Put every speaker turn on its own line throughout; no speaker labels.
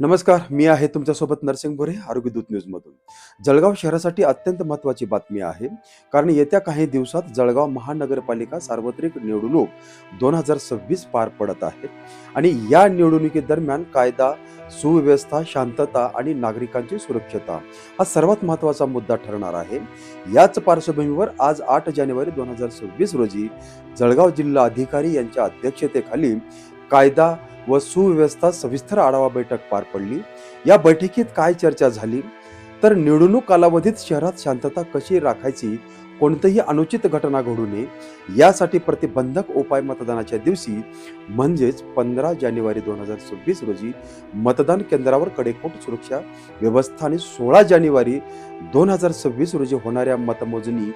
नमस्कार मी आहे तुमच्यासोबत नरसिंग भोरे आरोग्य दूत न्यूजमधून जळगाव शहरासाठी अत्यंत महत्त्वाची बातमी आहे कारण येत्या काही दिवसात जळगाव महानगरपालिका सार्वत्रिक निवडणूक दोन हजार सव्वीस पार पडत आहे आणि या निवडणुकीदरम्यान कायदा सुव्यवस्था शांतता आणि नागरिकांची सुरक्षता हा सर्वात महत्त्वाचा मुद्दा ठरणार आहे. याच पार्श्वभूमीवर आज आठ जानेवारी दोन हजार सव्वीस रोजी जळगाव जिल्हा अधिकारी यांच्या अध्यक्षतेखाली कायदा व सुव्यवस्था सविस्तर आढावा बैठक पार पडली. या बैठकीत काय चर्चा झाली? तर निवडणूक कालावधीत शहरात शांतता कशी राखायची? कोणतंही अनुचित घटना घडू नये यासाठी प्रतिबंधक उपाय मतदानाच्या दिवशी म्हणजेच पंधरा जानेवारी दोन हजार सव्वीस रोजी मतदान केंद्रावर कडेकोट सुरक्षा व्यवस्था आणि सोळा जानेवारी दोन हजार सव्वीस रोजी होणाऱ्या मतमोजणी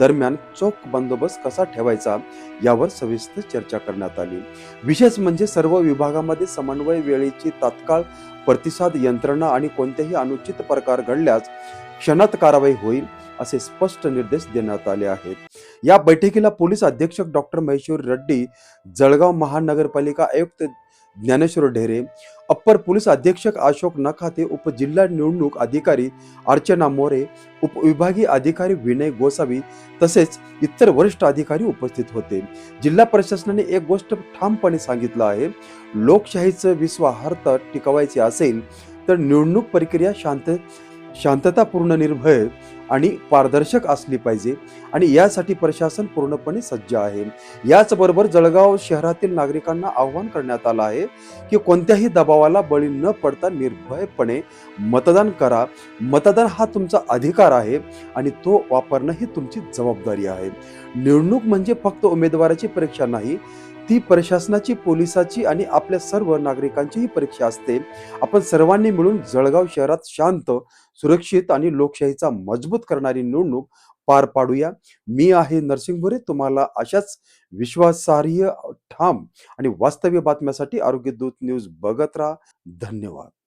दरम्यान चोख बंदोबस्त कसा ठेवायचा यावर सविस्तर चर्चा करण्यात आली. विशेष म्हणजे सर्व विभागामध्ये समन्वय वेळेची तात्काळ प्रतिसाद यंत्रणा आणि कोणतेही अनुचित प्रकार घडल्यास क्षणात कारवाई होईल असे स्पष्ट निर्देश देण्यात आले आहेत. या बैठकीला पोलीस अधीक्षक डॉक्टर महेश्वर रेड्डी जळगाव महानगरपालिका आयुक्त ज्ञानेश्वर ढेरे अप्पर पोलीस अधीक्षक अशोक नखाते उपजिल्हा निवडणूक अधिकारी अर्चना मोरे उपविभागीय अधिकारी विनय गोसावी तसेच इतर वरिष्ठ अधिकारी उपस्थित होते. जिल्हा प्रशासनाने एक गोष्ट ठामपणे सांगितलं आहे लोकशाहीचं विश्वासार्हता टिकवायचे असेल तर निवडणूक प्रक्रिया शांत शांततापूर्ण निर्भय आणि पारदर्शक असली पाहिजे. आणि यासाठी प्रशासन पूर्णपणे सज्ज आहे. याचबरोबर जळगाव शहरातील नागरिकांना आवाहन करण्यात आलं आहे की कोणत्याही दबावाला बळी न पडता निर्भयपणे मतदान करा. मतदान हा तुमचा अधिकार आहे आणि तो वापरणं ही तुमची जबाबदारी आहे. निवडणूक म्हणजे फक्त उमेदवाराची परीक्षा नाही ती प्रशासनाची पोलिसाची आणि आपल्या सर्व नागरिकांचीही परीक्षा असते. आपण सर्वांनी मिळून जळगाव शहरात शांत सुरक्षित आणि लोकशाहीचा मजबूत करणारी निवडणूक पार पाडूया. मी आहे नरसिंग भोरे. तुम्हाला अशाच विश्वासार्ह ठाम आणि वास्तव्य बातम्यासाठी आरोग्य दूत न्यूज बघत राहा. धन्यवाद.